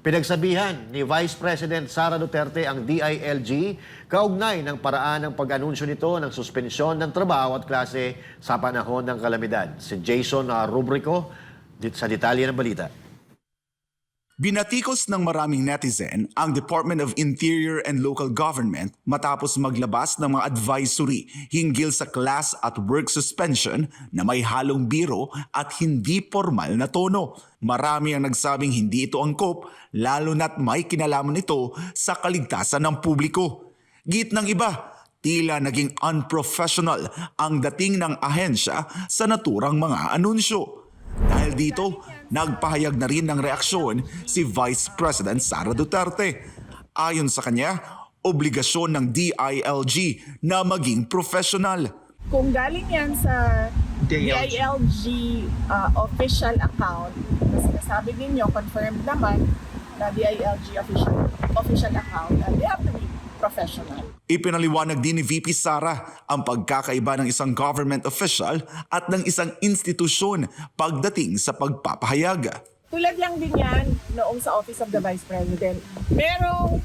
Pinagsabihan ni Vice President Sara Duterte ang DILG kaugnay ng paraan ng pag-anunsyo nito ng suspensyon ng trabaho at klase sa panahon ng kalamidad. Si Jason Rubrico sa detalye ng balita. Binatikos ng maraming netizen ang Department of Interior and Local Government matapos maglabas ng mga advisory hinggil sa class at work suspension na may halong biro at hindi formal na tono. Marami ang nagsabing hindi ito angkop lalo na't may kinalaman ito sa kaligtasan ng publiko. Git ng iba, tila naging unprofessional ang dating ng ahensya sa naturang mga anunsyo. Dahil dito, nagpahayag na rin ng reaksyon si Vice President Sara Duterte. Ayon sa kanya, obligasyon ng DILG na maging professional. Kung galing yan sa DILG uh, official account, na sinasabi ninyo, confirmed naman na DILG official, official account, uh, they have to be professional. Ipinaliwanag din ni VP Sara ang pagkakaiba ng isang government official at ng isang institusyon pagdating sa pagpapahayag. Tulad lang din yan noong sa Office of the Vice President. Merong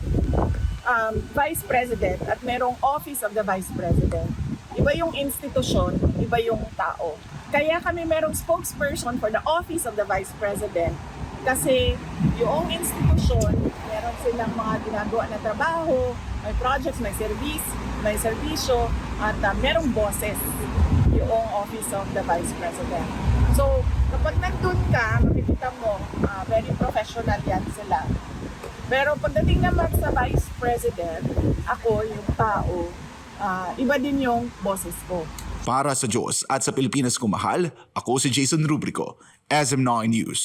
um, Vice President at merong Office of the Vice President. Iba yung institusyon, iba yung tao. Kaya kami merong spokesperson for the Office of the Vice President kasi yung institusyon, meron silang mga ginagawa na trabaho, may projects, may service, may serbisyo, at uh, merong bosses yung Office of the Vice President. So, kapag nandun ka, makikita mo, ah, very professional yan sila. Pero pagdating naman sa Vice President, ako, yung tao, ah, iba din yung boses ko. Para sa Diyos at sa Pilipinas kumahal, ako si Jason Rubrico, SM9 News.